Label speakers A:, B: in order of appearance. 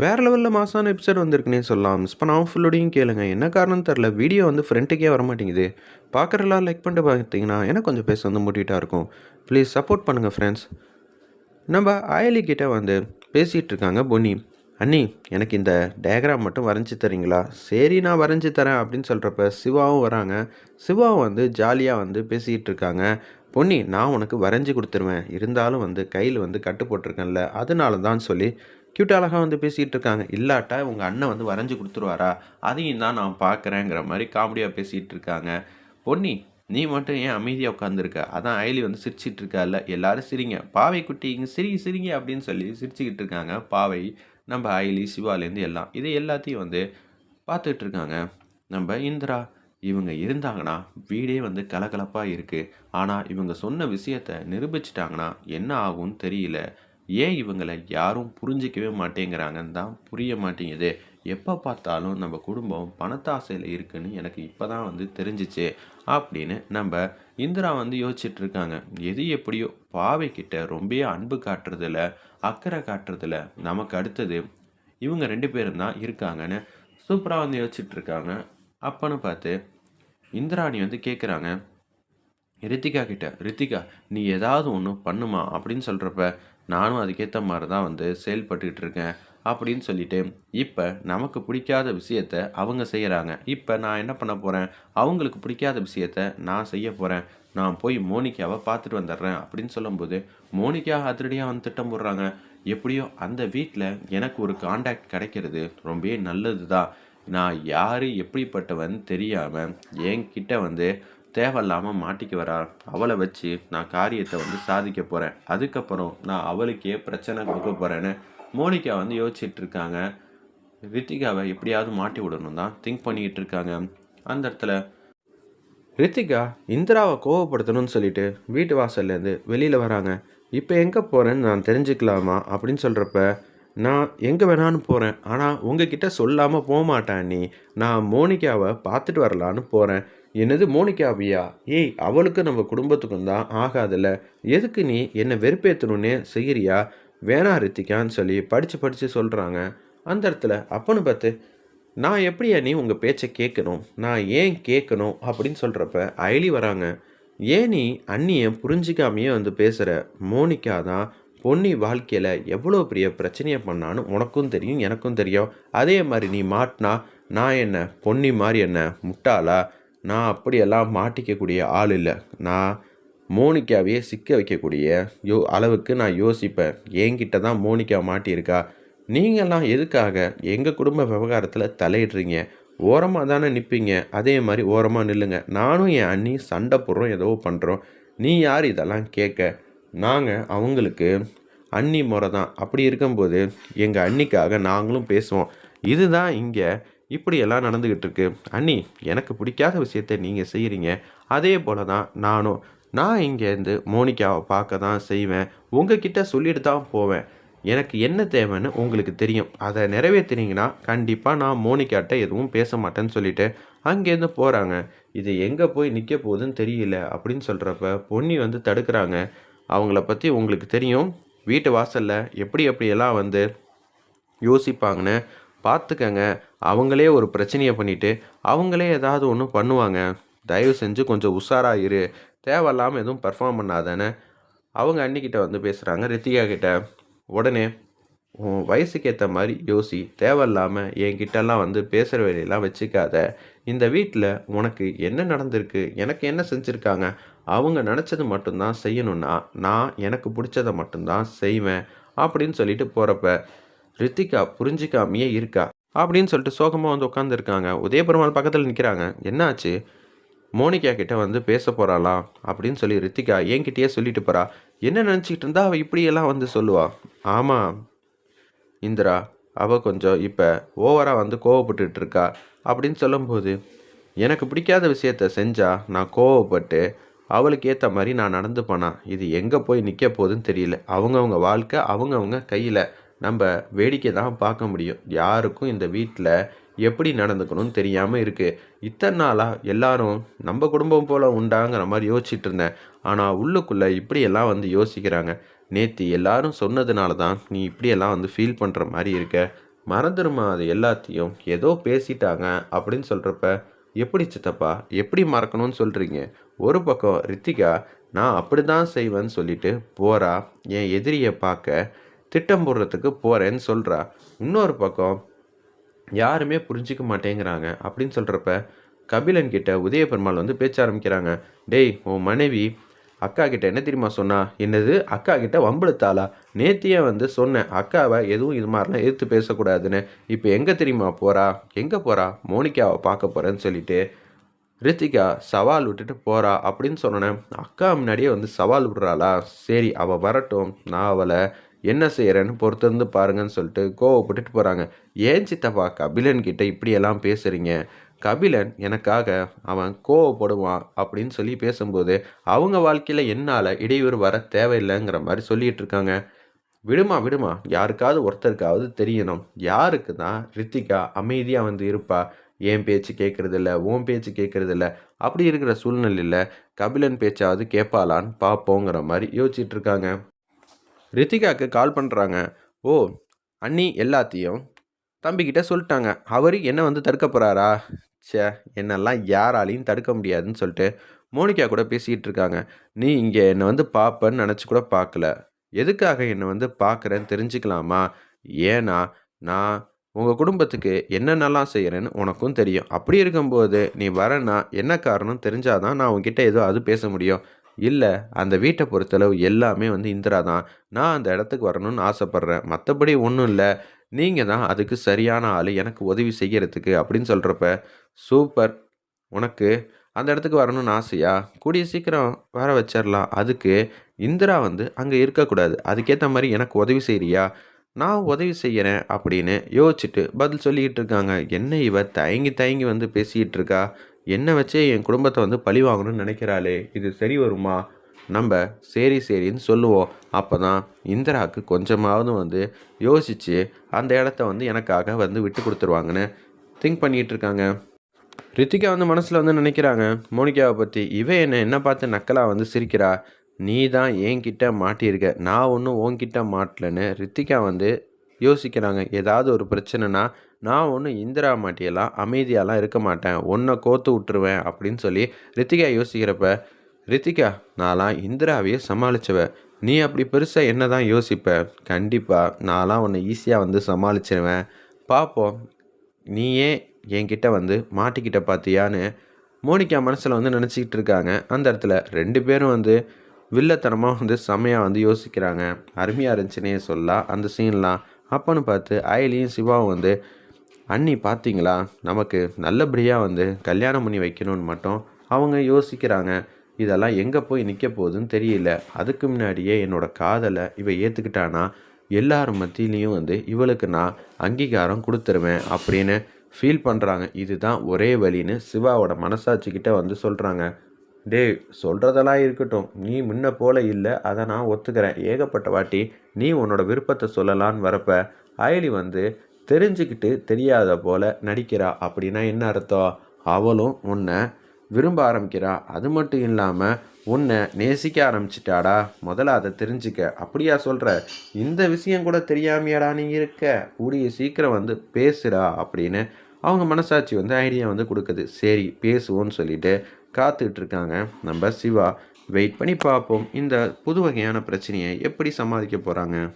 A: வேறு லெவலில் மாசான எபிசோட் வந்திருக்குன்னே சொல்லலாம். மிஸ் பண்ணாமல் ஃபுல்லோடையும் கேளுங்க. என்ன காரணம் தெரில வீடியோ வந்து ஃப்ரெண்ட்டுக்கே வர மாட்டேங்குது. பார்க்குறலாம் லைக் பண்ணிட்டு பார்த்தீங்கன்னா எனக்கு கொஞ்சம் பேச வந்து மூட்டிகிட்டா இருக்கும். ப்ளீஸ் சப்போர்ட் பண்ணுங்கள் ஃப்ரெண்ட்ஸ் நம்ம அயலி கிட்டே வந்து பேசிகிட்டு இருக்காங்க பொன்னி. அண்ணி எனக்கு இந்த டயக்ராம் மட்டும் வரைஞ்சி தரீங்களா? சரி நான் வரைஞ்சி தரேன் அப்படின்னு சொல்கிறப்ப சிவாவும் வராங்க. சிவாவும் வந்து ஜாலியாக வந்து பேசிக்கிட்டு இருக்காங்க. பொன்னி நான் உனக்கு வரைஞ்சி கொடுத்துருவேன். இருந்தாலும் வந்து கையில் வந்து கட்டு போட்டிருக்கேன்ல. அதனால தான் சொல்லி கியூட் அழகாக வந்து பேசிகிட்டு இருக்காங்க. இல்லாட்டா உங்கள் அண்ணன் வந்து வரைஞ்சி கொடுத்துருவாரா? அதையும் தான் நான் பார்க்குறேங்கிற மாதிரி காமெடியாக பேசிகிட்டு இருக்காங்க. பொன்னி நீ மட்டும் ஏன் அமைதியாக உட்காந்துருக்க அதான் அயலி வந்து சிரிச்சிட்டு இருக்கால. எல்லாரும் சிரிங்க. பாவை குட்டி இங்கே சிரி சிரிங்க அப்படின்னு சொல்லி சிரிச்சுக்கிட்டு இருக்காங்க. பாவை நம்ம அயலி சிவாலேருந்து எல்லாம். இது எல்லாத்தையும் வந்து பார்த்துட்டு இருக்காங்க. நம்ம இந்திரா இவங்க இருந்தாங்கன்னா வீடே வந்து கலகலப்பாக இருக்குது ஆனால் இவங்க சொன்ன விஷயத்த நிரூபிச்சிட்டாங்கன்னா என்ன ஆகும்னு தெரியல. ஏன் இவங்களை யாரும் புரிஞ்சிக்கவே மாட்டேங்கிறாங்கன்னு தான் புரிய மாட்டேங்குது. எப்போ பார்த்தாலும் நம்ம குடும்பம் பணத்தாசையில் இருக்குன்னு எனக்கு இப்போ தான் வந்து தெரிஞ்சிச்சு அப்படின்னு நம்ம இந்திரா வந்து யோசிச்சுட்டு இருக்காங்க எது எப்படியோ பாவை ரொம்ப அன்பு காட்டுறதில் அக்கறை காட்டுறதில் நமக்கு அடுத்தது இவங்க ரெண்டு பேரும் தான் இருக்காங்கன்னு சூப்பராக வந்து யோசிச்சுட்டு இருக்காங்க அப்பன்னு பார்த்து இந்திராணி வந்து கேட்குறாங்க ரித்திகா கிட்ட ரித்திகா நீ ஏதாவது ஒன்று பண்ணுமா? அப்படின்னு சொல்கிறப்ப நானும் அதுக்கேற்ற மாதிரி தான் வந்து செயல்பட்டுக்கிட்டு இருக்கேன் அப்படின்னு சொல்லிட்டு இப்போ நமக்கு பிடிக்காத விஷயத்த அவங்க செய்கிறாங்க இப்போ நான் என்ன பண்ண போகிறேன் அவங்களுக்கு பிடிக்காத விஷயத்த நான் செய்ய போகிறேன் நான் போய் மோனிகாவை பார்த்துட்டு வந்துடுறேன் அப்படின்னு சொல்லும்போது மோனிகா அதிரடியாக வந்து திட்டம் போடுறாங்க. எப்படியோ அந்த வீட்டில் எனக்கு ஒரு காண்டாக்ட் கிடைக்கிறது ரொம்பவே நல்லது தான் நான் யார் எப்படிப்பட்டவன் தெரியாமல் என்கிட்ட வந்து தேவையில்லாமல் மாட்டிக்கு வரா. அவளை வச்சு நான் காரியத்தை வந்து சாதிக்க போகிறேன் அதுக்கப்புறம் நான் அவளுக்கே பிரச்சனை கொடுக்க போகிறேன்னு மோனிகா வந்து யோசிச்சுட்டு இருக்காங்க. ரித்திகாவை எப்படியாவது மாட்டி விடணும் தான் திங்க் பண்ணிக்கிட்டு இருக்காங்க. அந்த இடத்துல ரித்திகா இந்திராவை கோவப்படுத்தணும்னு சொல்லிட்டு வீட்டு வாசல்லேருந்து வெளியில் வராங்க. இப்போ எங்கே போகிறேன்னு நான் தெரிஞ்சுக்கலாமா? அப்படின்னு சொல்கிறப்ப நான் எங்கே வேணான்னு போகிறேன் ஆனால் உங்ககிட்ட சொல்லாமல் போக மாட்டேன் நீ. நான் மோனிகாவை பார்த்துட்டு வரலான்னு போகிறேன் என்னது மோனிகாவியா ஏய் அவளுக்கு நம்ம குடும்பத்துக்கும் தான் ஆகாதுல்ல. எதுக்கு நீ என்னை வெறுப்பேற்றணுன்னே செய்கிறியா வேணா ரித்திகான்னு சொல்லி படித்து படித்து சொல்கிறாங்க அந்த இடத்துல அப்பன்னு பார்த்து நான் எப்படியா நீ உங்கள் பேச்சை கேட்கணும்? நான் ஏன் கேட்கணும்? அப்படின்னு சொல்கிறப்ப அயலி வராங்க. ஏன் நீ அண்ணியை புரிஞ்சிக்காமையே வந்து பேசுகிற மோனிகா தான் பொன்னி வாழ்க்கையில் எவ்வளோ பெரிய பிரச்சனையை பண்ணான்னு உனக்கும் தெரியும் எனக்கும் தெரியும். அதே மாதிரி நீ மாட்டினா நான் என்ன பொன்னி மாதிரி என்ன முட்டாளா? நான் அப்படியெல்லாம் மாட்டிக்கக்கூடிய ஆள் இல்லை. நான் மோனிகாவையே சிக்க வைக்கக்கூடிய யோ அளவுக்கு நான் யோசிப்பேன். என்கிட்ட தான் மோனிகா மாட்டியிருக்கா. நீங்கள்லாம் எதுக்காக எங்கள் குடும்ப விவகாரத்தில் தலையிடுறீங்க? ஓரமாக தானே நிற்பீங்க அதே மாதிரி ஓரமாக நில்லுங்க. நானும் என் அண்ணி சண்டை போடுறோம் ஏதோ பண்ணுறோம் நீ யார் இதெல்லாம் கேட்க? நாங்கள் அவங்களுக்கு அண்ணி முறை தான். அப்படி இருக்கும்போது எங்கள் அண்ணிக்காக நாங்களும் பேசுவோம். இதுதான் இங்கே இப்படியெல்லாம் நடந்துக்கிட்டு இருக்கு அண்ணி எனக்கு பிடிக்காத விஷயத்த நீங்கள் செய்கிறீங்க அதே போல தான் நானும். நான் இங்கேருந்து மோனிகாவை பார்க்க தான் செய்வேன். உங்ககிட்ட சொல்லிட்டு தான் போவேன். எனக்கு என்ன தேவைன்னு உங்களுக்கு தெரியும். அதை நிறைவேற்றினீங்கன்னா கண்டிப்பாக நான் மோனிகாட்ட எதுவும் பேச மாட்டேன்னு சொல்லிட்டு அங்கேருந்து போகிறாங்க இது எங்கே போய் நிற்க போகுதுன்னு தெரியல அப்படின்னு சொல்கிறப்ப பொன்னி வந்து தடுக்கிறாங்க. அவங்கள பற்றி உங்களுக்கு தெரியும். வீட்டு வாசலில் எப்படி எப்படியெல்லாம் வந்து யோசிப்பாங்கன்னு பார்த்துக்கங்க. அவங்களே ஒரு பிரச்சனையை பண்ணிவிட்டு அவங்களே ஏதாவது ஒன்று பண்ணுவாங்க. தயவு செஞ்சு கொஞ்சம் உஷாராக இரு. தேவையில்லாமல் எதுவும் பர்ஃபார்ம் பண்ணாதானே அவங்க அன்னிக்கிட்ட வந்து பேசுகிறாங்க ரித்திகா கிட்ட. உடனே உன் வயசுக்கு ஏற்ற மாதிரி யோசி. தேவையில்லாமல் என்கிட்டலாம் வந்து பேசுகிற வேலையெல்லாம் வச்சுக்காத. இந்த வீட்டில் உனக்கு என்ன நடந்திருக்கு? எனக்கு என்ன செஞ்சுருக்காங்க? அவங்க நினச்சது மட்டும்தான் செய்யணும்னா நான் எனக்கு பிடிச்சதை மட்டும்தான் செய்வேன். அப்படின்னு சொல்லிட்டு போகிறப்ப ரித்திகா புரிஞ்சிக்காமையே இருக்கா. அப்படின்னு சொல்லிட்டு சோகமாக வந்து உட்காந்துருக்காங்க உதயபெருமாள் பக்கத்தில் நிற்கிறாங்க என்னாச்சு? மோனிகா கிட்டே வந்து பேச போகிறாளா அப்படின்னு சொல்லி ரித்திகா என்கிட்டயே சொல்லிட்டு போகிறா என்ன நினச்சிக்கிட்டு இருந்தா அவள் இப்படியெல்லாம் வந்து சொல்லுவா? ஆமாம் இந்திரா அவள் கொஞ்சம் இப்போ ஓவராக வந்து கோவப்பட்டுட்டு இருக்கா. அப்படின்னு சொல்லும்போது எனக்கு பிடிக்காத விஷயத்த செஞ்சால் நான் கோவப்பட்டு அவளுக்கு ஏற்ற மாதிரி நான் நடந்து போனேன் இது எங்கே போய் நிற்க போகுதுன்னு தெரியல. அவங்கவுங்க வாழ்க்கை அவங்கவுங்க கையில். நம்ம வேடிக்கை தான் பார்க்க முடியும். யாருக்கும் இந்த வீட்டில் எப்படி நடந்துக்கணும்னு தெரியாமல் இருக்குது இத்தனை நாளாக எல்லாரும் நம்ம குடும்பம் போல் உண்டாங்கிற மாதிரி யோசிச்சுட்டு இருந்தேன். ஆனால் உள்ளுக்குள்ளே இப்படியெல்லாம் வந்து யோசிக்கிறாங்க. நேற்று எல்லாரும் சொன்னதுனால தான் நீ இப்படியெல்லாம் வந்து ஃபீல் பண்ணுற மாதிரி இருக்க. மறந்துருமா அது எல்லாத்தையும்? ஏதோ பேசிட்டாங்க அப்படின்னு சொல்கிறப்ப எப்படி சித்தப்பா? எப்படி மறக்கணும்னு சொல்கிறீங்க ஒரு பக்கம் ரித்திகா நான் அப்படி தான் செய்வேன்னு சொல்லிட்டு போகிறா என் எதிரியை பார்க்க திட்டம் போடுறதுக்கு போகிறேன்னு சொல்கிறா இன்னொரு பக்கம் யாருமே புரிஞ்சிக்க மாட்டேங்கிறாங்க அப்படின்னு சொல்கிறப்ப கபிலன் கிட்ட உதய பெருமாள் வந்து பேச்ச ஆரம்பிக்கிறாங்க. டேய் உன் மனைவி அக்கா கிட்ட என்ன தெரியுமா சொன்னா? என்னது? அக்கா கிட்ட வம்பிழுத்தாளா? நேத்தியே வந்து சொன்னேன் அக்காவை எதுவும் இது மாதிரிலாம் எதிர்த்து பேசக்கூடாதுன்னு. இப்போ எங்கே தெரியுமா போறா? எங்கே போறா? மோனிகாவை பார்க்க போறேன்னு சொல்லிட்டு ரித்திகா சவால் விட்டுட்டு போறா அப்படின்னு சொன்னேன் அக்கா முன்னாடியே வந்து சவால் விடுறாளா? சரி அவள் வரட்டும். நான் அவளை என்ன செய்கிறேன்னு பொறுத்திருந்து பாருங்கன்னு சொல்லிட்டு கோவப்பட்டுட்டு போகிறாங்க ஏன் சித்தப்பா கபிலன் கிட்ட இப்படியெல்லாம் பேசுகிறீங்க கபிலன் எனக்காக அவன் கோவப்படுவான் அப்படின்னு சொல்லி பேசும்போது அவங்க வாழ்க்கையில் என்னால் இடையூறு வர தேவையில்லைங்கிற மாதிரி சொல்லிட்டு இருக்காங்க. விடுமா விடுமா யாருக்காவது ஒருத்தருக்காவது தெரியணும். யாருக்கு தான் ரித்திகா அமைதியாக வந்து இருப்பா. என் பேச்சு கேட்குறதில்ல உன் பேச்சு கேட்குறதில்ல அப்படி இருக்கிற சூழ்நிலையில் கபிலன் பேச்சாவது கேட்பாளான்னு பார்ப்போங்கிற மாதிரி யோசிச்சுட்ருக்காங்க ரித்திகாவுக்கு கால் பண்ணுறாங்க ஓ அண்ணி எல்லாத்தையும் தம்பிக்கிட்ட சொல்லிட்டாங்க. அவர் என்ன வந்து தடுக்க போகிறாரா ச்சே என்னெல்லாம் யாராலையும் தடுக்க முடியாதுன்னு சொல்லிட்டு மோனிகா கூட பேசிக்கிட்டு இருக்காங்க. நீ இங்கே என்னை வந்து பார்ப்பேன்னு நினச்சி கூட பார்க்கல எதுக்காக என்னை வந்து பார்க்குறேன்னு தெரிஞ்சுக்கலாமா? ஏன்னா நான் உங்கள் குடும்பத்துக்கு என்னென்னலாம் செய்கிறேன்னு உனக்கும் தெரியும். அப்படி இருக்கும்போது நீ வரேன்னா என்ன காரணம் தெரிஞ்சாதான் நான் உங்ககிட்ட ஏதோ அது பேச முடியும். இல்லை அந்த வீட்டை பொறுத்தளவு எல்லாமே வந்து இந்திரா தான். நான் அந்த இடத்துக்கு வரணும்னு ஆசைப்பட்றேன். மற்றபடி ஒன்றும் இல்லை. நீங்கள் தான் அதுக்கு சரியான ஆள். எனக்கு உதவி செய்கிறதுக்கு அப்படின்னு சொல்கிறப்ப சூப்பர். உனக்கு அந்த இடத்துக்கு வரணும்னு ஆசையா? கூடிய சீக்கிரம் வர வச்சிடலாம் அதுக்கு இந்திரா வந்து அங்கே இருக்கக்கூடாது. அதுக்கேற்ற மாதிரி எனக்கு உதவி செய்கிறியா நான் உதவி செய்கிறேன் அப்படின்னு யோசிச்சுட்டு பதில் சொல்லிக்கிட்டு இருக்காங்க. என்ன இவ தயங்கி தயங்கி வந்து பேசிக்கிட்டு இருக்கா? என்னை வச்சே என் குடும்பத்தை வந்து பழி வாங்கணும்னு நினைக்கிறாளே இது சரி வருமா? நம்ம சரி சரின்னு சொல்லுவோம். அப்போ தான் இந்திராவுக்கு கொஞ்சமாவது வந்து யோசித்து அந்த இடத்த வந்து எனக்காக வந்து விட்டு கொடுத்துருவாங்கன்னு திங்க் பண்ணிகிட்டு இருக்காங்க. ரித்திகா வந்து மனசில் வந்து நினைக்கிறாங்க மோனிகாவை பற்றி இவன் என்ன என்ன பார்த்து நக்கலாக வந்து சிரிக்கிறா? நீ தான் என்கிட்ட மாட்டியிருக்க. நான் ஒன்றும் உன்கிட்ட மாட்டலன்னு ரித்திகா வந்து யோசிக்கிறாங்க. ஏதாவது ஒரு பிரச்சனைனா நான் ஒன்றும் இந்திரா மாட்டியெல்லாம் அமைதியாலாம் இருக்க மாட்டேன். ஒன்றை கோத்து விட்டுருவேன் அப்படின்னு சொல்லி ரித்திகா யோசிக்கிறப்ப ரித்திகா நான்லாம் இந்திராவையே சமாளிச்சவ. நீ அப்படி பெருசாக என்ன தான் யோசிப்ப? கண்டிப்பாக நான்லாம் உன்னை ஈஸியாக வந்து சமாளிச்சிருவேன். பார்ப்போம் நீயே என்கிட்ட வந்து மாட்டிக்கிட்ட பார்த்தியான்னு மோனிகா மனசில் வந்து நினச்சிக்கிட்டு இருக்காங்க. அந்த இடத்துல ரெண்டு பேரும் வந்து வில்லத்தனமாக வந்து செமையாக வந்து யோசிக்கிறாங்க. அருமையாக இருந்துச்சுன்னே சொல்லலாம். அந்த சீன்லாம் அப்போன்னு பார்த்து அயலியும் சிவாவும் வந்து அண்ணி பார்த்தீங்களா நமக்கு நல்லபடியாக வந்து கல்யாணம் பண்ணி வைக்கணும்னு மட்டும் அவங்க யோசிக்கிறாங்க. இதெல்லாம் எங்கே போய் நிற்க போகுதுன்னு தெரியல. அதுக்கு முன்னாடியே என்னோடய காதலை இவ ஏற்றுக்கிட்டானா எல்லார் மத்தியிலையும் வந்து இவளுக்கு நான் அங்கீகாரம் கொடுத்துருவேன் அப்படின்னு ஃபீல் பண்ணுறாங்க இதுதான் ஒரே வழின்னு சிவாவோட மனசாட்சிக்கிட்ட வந்து சொல்கிறாங்க டேய் சொல்கிறதெல்லாம் இருக்கட்டும். நீ முன்ன போல இல்லை. அதை நான் ஒத்துக்கிறேன். ஏகப்பட்ட வாட்டி நீ உன்னோட விருப்பத்தை சொல்லலான்னு வரப்ப அயலி வந்து தெரிஞ்சுக்கிட்டு தெரியாத போல நடிக்கிறா அப்படின்னா என்ன அர்த்தம்? அவளும் உன்னை விரும்ப ஆரம்பிக்கிறா. அது மட்டும் இல்லாமல் உன்னை நேசிக்க ஆரம்பிச்சிட்டாடா. முதல்ல அதை தெரிஞ்சுக்க. அப்படியா சொல்கிற இந்த விஷயம் கூட தெரியாமையாடா நீ இருக்க? கூடிய சீக்கிரம் வந்து பேசுடா அப்படின்னு அவங்க மனசாட்சி வந்து ஐடியா வந்து கொடுக்குது. சரி பேசுவோன்னு சொல்லிட்டு காத்துட்டு இருக்காங்க நம்ம சிவா வெயிட் பண்ணி பார்ப்போம். இந்த புது வகையான பிரச்சனையை எப்படி சமாளிக்க போகிறாங்க